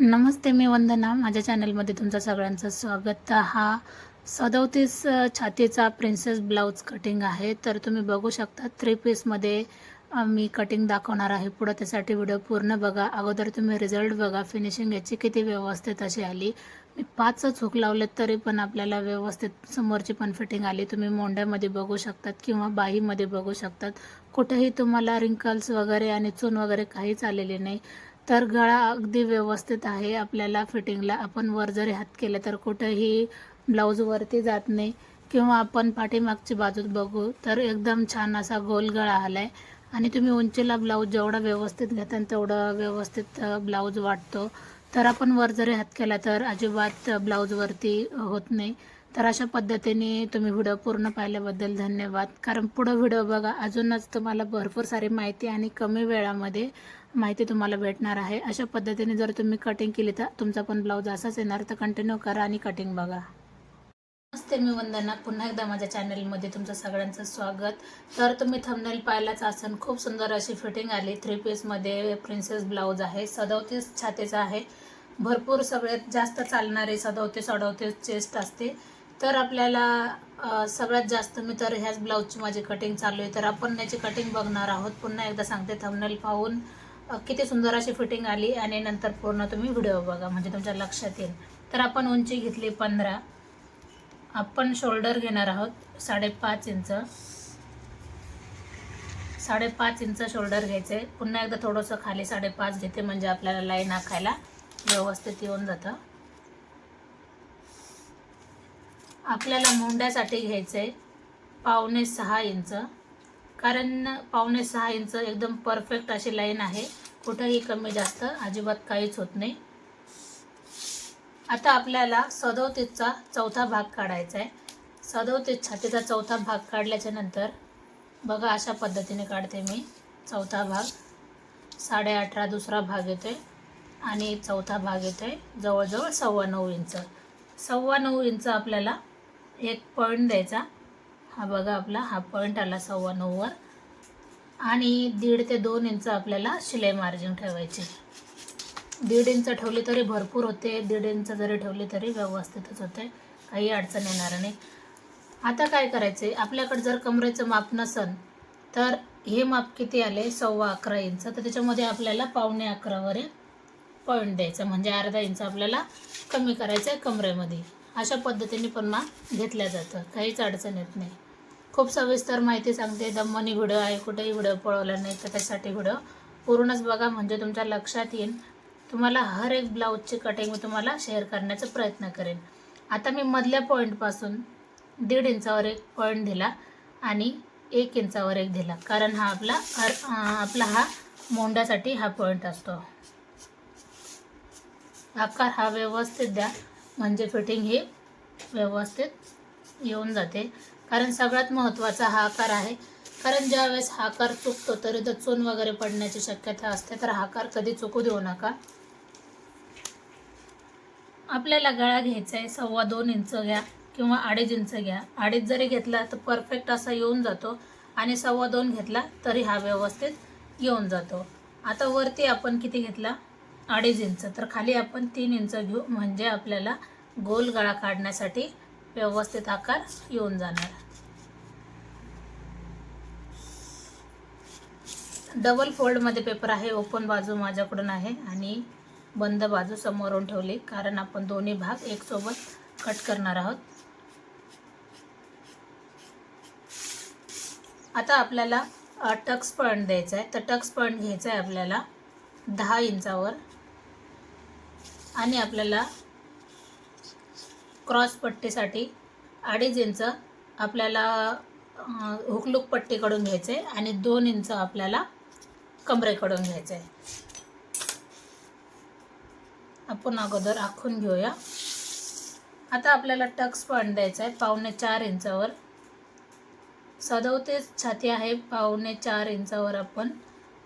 नमस्ते मी वंदना. माझ्या चॅनलमध्ये तुमचं सगळ्यांचं स्वागत. हा सदोतीस छातीचा प्रिन्सेस ब्लाऊज कटिंग आहे. तर तुम्ही बघू शकता थ्री पीसमध्ये मी कटिंग दाखवणार आहे. पुढं त्यासाठी व्हिडिओ पूर्ण बघा. अगोदर तुम्ही रिझल्ट बघा. फिनिशिंग याची किती व्यवस्थित अशी आली. मी पाच चूक लावलेत तरी पण आपल्याला व्यवस्थित समोरची पण फिटिंग आली. तुम्ही मोंड्यामध्ये बघू शकतात किंवा बाहीमध्ये बघू शकतात. कुठेही तुम्हाला रिंकल्स वगैरे आणि चून वगैरे काहीच आलेले नाही. तर गळा अगदी व्यवस्थित आहे आपल्याला फिटिंगला. आपण वर जरी हात केलं तर कुठेही ब्लाऊजवरती जात नाही किंवा आपण पाठीमागची बाजूत बघू तर एकदम छान असा गोल गळा आला आहे आणि तुम्ही उंचीला ब्लाऊज जेवढा व्यवस्थित घेता तेवढं व्यवस्थित ब्लाऊज वाटतो. तर आपण वर जरी हात केला तर अजिबात ब्लाऊजवरती होत नाही. तर अशा पद्धतीने तुम्ही व्हिडिओ पूर्ण पाहिल्याबद्दल धन्यवाद. कारण पुढं व्हिडिओ बघा अजूनच तुम्हाला भरपूर सारी माहिती आणि कमी वेळामध्ये माहिती तुम्हाला भेटणार आहे. अशा पद्धतीने जर तुम्ही कटिंग केली तर तुमचा पण ब्लाऊज असाच येणार. तर कंटिन्यू करा आणि कटिंग बघा. नमस्ते मी वंदना. पुन्हा एकदा माझ्या चॅनलमध्ये तुमचं सगळ्यांचं स्वागत. तर तुम्ही थंबनेल पाहिलाच असन. खूप सुंदर अशी फिटिंग आली. थ्री पीसमध्ये प्रिन्सेस ब्लाऊज आहे. सदवतीस छातीचा आहे. भरपूर सगळ्यात जास्त चालणारे सदवतीस अडवतीस चेस्ट असते. तर आपल्याला सगळ्यात जास्त मी तर ह्याच ब्लाऊजची माझी कटिंग चालू आहे. तर आपण याची कटिंग बघणार आहोत. पुन्हा एकदा सांगते थंबनेल पाहून. किती सुंदर अशी फिटिंग आली आणि नंतर पूर्ण तुम्ही व्हिडिओ बघा म्हणजे तुमच्या लक्षात येईल. तर आपण उंची घेतली पंधरा. आपण शोल्डर घेणार आहोत साडेपाच इंच. साडेपाच इंच शोल्डर घ्यायचे. पुन्हा एकदा थोडंसं खाली साडेपाच घेते म्हणजे आपल्याला लाईन आखायला व्यवस्थित येऊन जातं. आपल्याला मुंड्यासाठी घ्यायचं आहे पावणे सहा इंच. कारण पावणे सहा इंच एकदम परफेक्ट अशी लाईन आहे. कुठंही कमी जास्त अजिबात काहीच होत नाही. आता आपल्याला सदोतीसचा चौथा भाग काढायचा आहे. सदोतीस छातीचा चौथा भाग काढल्याच्या नंतर बघा अशा पद्धतीने काढते मी चौथा भाग. साडे अठरा दुसरा भाग येतोय आणि चौथा भाग येतोय जवळजवळ सव्वा नऊ इंच. सव्वा नऊ इंच आपल्याला एक पॉईंट द्यायचा. हा बघा आपला हा पॉईंट आला सव्वा नऊवर आणि दीड ते दोन इंच आपल्याला शिलाई मार्जिन ठेवायची. दीड इंच ठेवली तरी भरपूर होते दीड इंच जरी ठेवली तरी व्यवस्थितच होते काही अडचण येणार नाही. आता काय करायचे आपल्याकडे जर कमरेचं माप नसन तर हे माप किती आले? सव्वा अकरा इंच तर त्याच्यामध्ये आपल्याला पावणे अकरावर पॉईंट द्यायचा. म्हणजे अर्धा इंच आपल्याला कमी करायचं आहे कमरेमध्ये. अशा पद्धतीने पण माप घेतल्या जातं. काहीच अडचण येत नाही. खूप सविस्तर माहिती सांगते. दमनी व्हिडिओ आहे कुठेही व्हिडिओ पळवला नाही तर त्यासाठी व्हिडिओ पूर्णच बघा म्हणजे तुमच्या लक्षात येईल. तुम्हाला हर एक ब्लाऊजची कटिंग मी तुम्हाला शेअर करण्याचा प्रयत्न करेन. आता मी मधल्या पॉईंटपासून दीड इंचावर एक पॉईंट दिला आणि एक इंचावर एक दिला. कारण हा आपला अर- आपला हा मोंड्यासाठी हा पॉईंट असतो. आकार हा व्यवस्थित द्या. म्हणजे फिटिंग ही व्यवस्थित येऊन जाते. कारण सगळ्यात महत्त्वाचा हा आकार आहे. कारण ज्यावेळेस हा आकार चुकतो तरी तर चून वगैरे पडण्याची शक्यता असते. तर हा आकार कधी चुकू देऊ नका. आपल्याला गळा घ्यायचा आहे सव्वा दोन इंच घ्या किंवा अडीच इंच घ्या. अडीच जरी घेतला तर परफेक्ट असा येऊन जातो आणि सव्वा दोन घेतला तरी हा व्यवस्थित येऊन जातो. आता वरती आपण किती घेतला? अडीच इंच. तर खाली आपण तीन इंच घेऊ. म्हणजे आपल्याला गोल गळा काढण्यासाठी व्यवस्थित आकार येऊन जाणार. डबल फोल्डमध्ये पेपर आहे ओपन बाजू माझ्याकडून आहे आणि बंद बाजू समोरून ठेवली कारण आपण दोन्ही भाग एकसोबत कट करणार आहोत. आता आपल्याला टक्स पॉईंट द्यायचा आहे तर टक्स पॉईंट घ्यायचा आहे आपल्याला दहा इंचावर. आणि आपल्याला क्रॉस पट्टीसाठी अडीच इंच आपल्याला हुकलूक पट्टीकडून घ्यायचं आहे आणि दोन इंच आपल्याला कमरेकडून घ्यायचं. आहे आपण अगोदर आखून घेऊया. आता आपल्याला टक्स पॉईंट द्यायचा आहे पावणे चार इंचावर. सदवतेच छाती आहे पावणे चार इंचावर आपण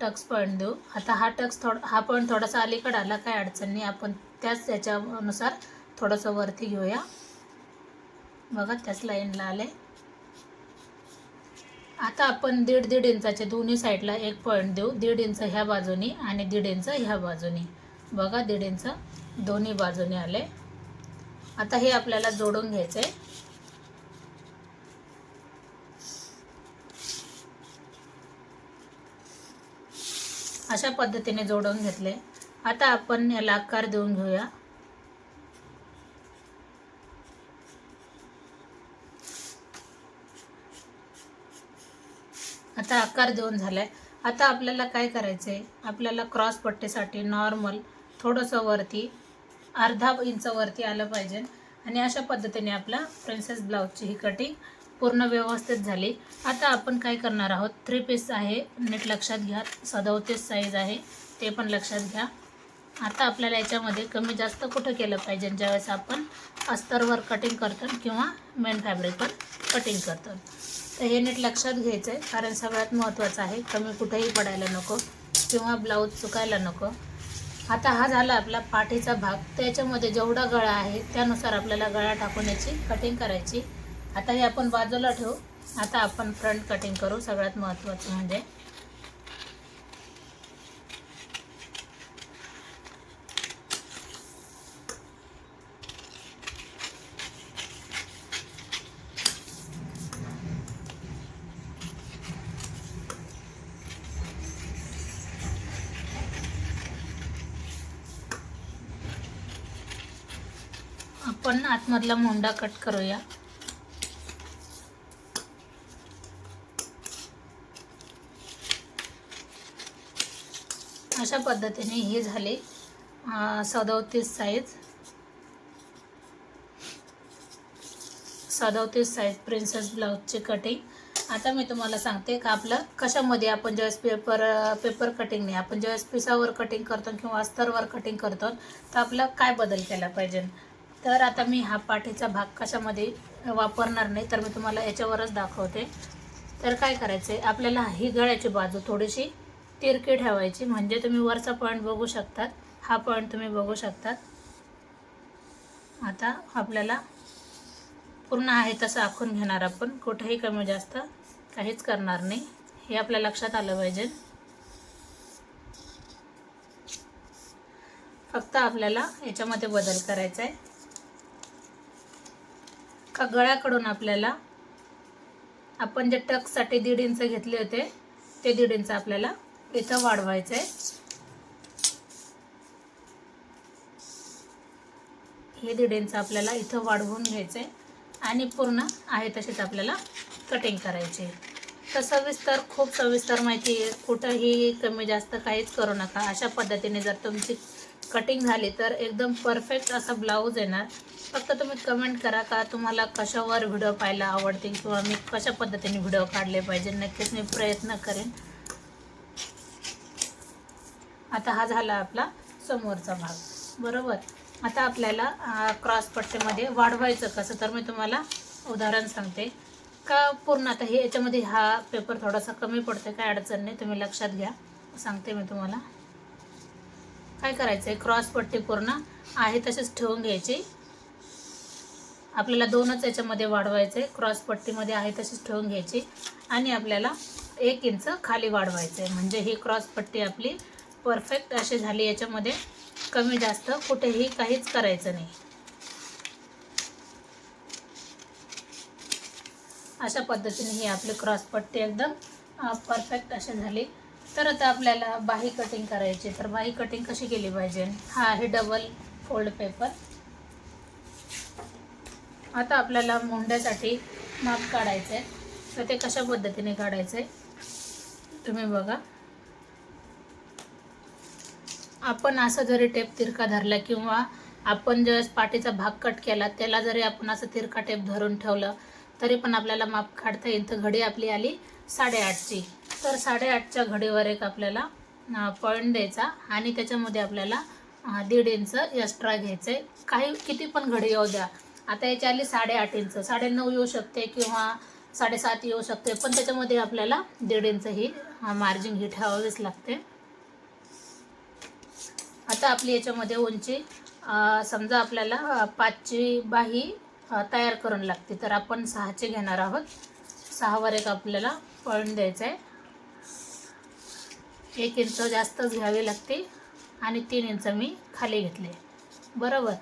टक्स पॉईंट देऊ. आता हा टक्स थोडा हा पॉईंट थोडासा अलीकडे आला काय अडचण नाही. आपण त्याच त्याच्यानुसार थोडंसं वरती घेऊया. बघा त्याच लाईनला आले. आता आपण दीड दीड इंचाच्या दोन्ही साईडला एक पॉईंट देऊ. दीड इंच ह्या बाजूनी आणि दीड इंच ह्या बाजूनी. बघा दीड इंच दोन्ही बाजूने आले. आता हे आपल्याला जोडून घ्यायचं आहे अशा पद्धतीने जोडून घेतले. आता आपण याला आकार देऊन घेऊया. आता आकार देऊन झाला आहे आता आपल्याला काय करायचं आहे आपल्याला क्रॉस पट्टीसाठी नॉर्मल थोडंसं वरती अर्धा इंच वरती आलं पाहिजे. आणि अशा पद्धतीने आपला प्रिन्सेस ब्लाऊजची ही कटिंग पूर्ण व्यवस्थित झाली. आता आपण काय करणार आहोत? थ्री पीस आहे. नीट लक्षात घ्या. सदोतीस साईज आहे. ते पण लक्षात घ्या. आता आपल्याला याच्यामध्ये कमी जास्त कुठं केलं पाहिजे? ज्यावेळेस आपण अस्तरवर कटिंग करतो किंवा मेन फॅब्रिकवर कटिंग करतो. तर हे नीट लक्षात घ्यायचं आहे कारण सगळ्यात महत्त्वाचं आहे कमी कुठेही पडायला नको किंवा ब्लाऊज चुकायला नको. आता हा झाला आपला पाठीचा भाग. त्याच्यामध्ये जेवढा गळा आहे त्यानुसार आपल्याला गळा टाकून याची कटिंग करायची. आता हे आपण बाजूला ठेवू. आता आपण फ्रंट कटिंग करू. सगळ्यात महत्त्वाचं म्हणजे आपण आतमधला मोंडा कट करूया. अशा पद्धतीने हे झाले सदवतीस साईज सदोतीस साईज प्रिन्सेस ब्लाऊजचे कटिंग आता मी तुम्हाला सांगते का आपलं कशामध्ये आपण ज्यावेळेस पेपर पेपर कटिंग नाही आपण ज्यावेळेस पिसावर कटिंग करतो किंवा अस्तरवर कटिंग करतो तर आपलं काय बदल केला पाहिजे? तर आता मी हा पाठीचा भाग कशामध्ये वापरणार नाही तर मी तुम्हाला याच्यावरच दाखवते. तर काय करायचं आहे आपल्याला ही गळ्याची बाजू थोडीशी तिरकी ठेवायची म्हणजे तुम्ही वरचा पॉईंट बघू शकतात. हा पॉईंट तुम्ही बघू शकतात. आता आपल्याला पूर्ण आहे तसं आखून घेणार आपण. कुठेही कमी जास्त काहीच करणार नाही. हे आपल्या लक्षात आलं पाहिजे. फक्त आपल्याला याच्यामध्ये बदल करायचा आहे का गळ्याकडून आपल्याला आपण जे टकसाठी दीड इंच घेतले होते ते दीड इंच आपल्याला इथं वाढवायचं आहे हे दीड इंच आपल्याला इथं वाढवून घ्यायचं आहे आणि पूर्ण आहे तशीच आपल्याला कटिंग करायची. तर सविस्तर खूप सविस्तर माहिती आहे. कुठंही कमी जास्त काहीच करू नका. अशा पद्धतीने जर तुमची कटिंग झाली तर एकदम परफेक्ट असा ब्लाऊज येणार. फक्त तुम्ही कमेंट करा का तुम्हाला कशावर व्हिडिओ पाहायला आवडतील किंवा मी कशा पद्धतीने व्हिडिओ काढले पाहिजे नक्कीच मी प्रयत्न करेन. आता हा झाला आपला समोरचा भाग. बरोबर? आता आपल्याला क्रॉस पट्टीमध्ये वाढवायचं कसं? तर मी तुम्हाला उदाहरण सांगते. का पूर्ण आता हे याच्यामध्ये हा पेपर थोडासा कमी पडतो काय अडचण नाही तुम्ही लक्षात घ्या. सांगते मी तुम्हाला. काय करायचं आहे क्रॉस पट्टी पूर्ण आहे तसेच ठेवून घ्यायची. आपल्याला दोनच याच्यामध्ये वाढवायचं आहे क्रॉस पट्टीमध्ये आहे तशीच ठेवून घ्यायची. आणि आपल्याला एक इंच खाली वाढवायचं आहे म्हणजे ही क्रॉस पट्टी आपली परफेक्ट अशी झाली. याच्यामध्ये कमी जास्त कुठेही काहीच करायचं नाही. अशा पद्धतीने ही आपली क्रॉस पट्टी एकदम परफेक्ट अशी झाली. तर आता आपल्याला बाही कटिंग करायची तर बाही कटिंग कशी केली पाहिजे? हा आहे डबल फोल्ड पेपर आता आपल्याला मुंड्यासाठी माप काढायचं आहे तर ते कशा पद्धतीने काढायचं आहे तुम्ही बघा. आपण असं जरी टेप तिरका धरला किंवा आपण ज्यावेळेस पाठीचा भाग कट केला त्याला जरी आपण असं तिरका टेप धरून ठेवलं तरी पण आपल्याला माप काढता येईल. तर घडी आपली आली साडेआठची. तर साडेआठच्या घडीवर एक आपल्याला पॉईंट द्यायचा आणि त्याच्यामध्ये आपल्याला दीड इंच एक्स्ट्रा घ्यायचं आहे काही किती पण घडी येऊ द्या. आता याची आली साडेआठ इंच साडेनऊ येऊ शकते किंवा साडेसात येऊ शकते पण त्याच्यामध्ये आपल्याला दीड इंच ही मार्जिन ही ठेवावीच लागते. आता आपली याच्यामध्ये उंची समजा आपल्याला पाचची बाही तयार करून लागते. तर आपण सहाची घेणार आहोत. सहावर एक आपल्याला पॉईंट द्यायचा आहे एक इंच जास्तच घ्यावी लागते आणि तीन इंच मी खाली घेतले. बरोबर.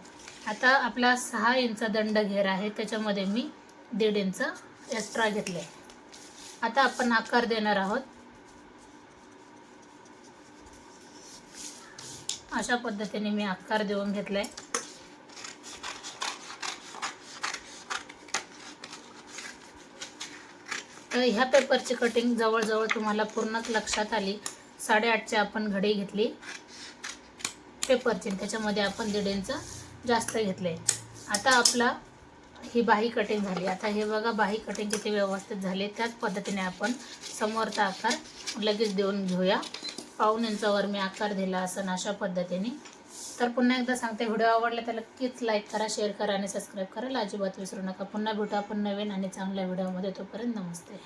आता आपला सहा इंच दंड घेर आहे त्याच्यामध्ये मी दीड इंच एक्स्ट्रा घेतले. आता आपण आकार देणार आहोत. अशा पद्धतीने मी आकार देऊन घेतलाय. तर ह्या पेपरची कटिंग जवळजवळ तुम्हाला पूर्णच लक्षात आली. साडेआठचे आपण घडी घेतली. पेपरची त्याच्यामध्ये आपण दीड इंच जास्त घेतले. आता आपला ही बाही कटिंग झाली. आता हे बघा बाही कटिंग किती व्यवस्थित झाले. त्याच पद्धतीने आपण समोरचा आकार लगेच देऊन घेऊया. पाऊन इंचावर मी आकार दिला असं अशा पद्धतीने. तर पुन्हा एकदा सांगते व्हिडिओ आवडला तर नक्कीच लाईक करा शेअर करा आणि सबस्क्राईब करायला अजिबात विसरू नका. पुन्हा भेटू आपण नवीन आणि चांगल्या व्हिडिओमध्ये. तोपर्यंत नमस्ते.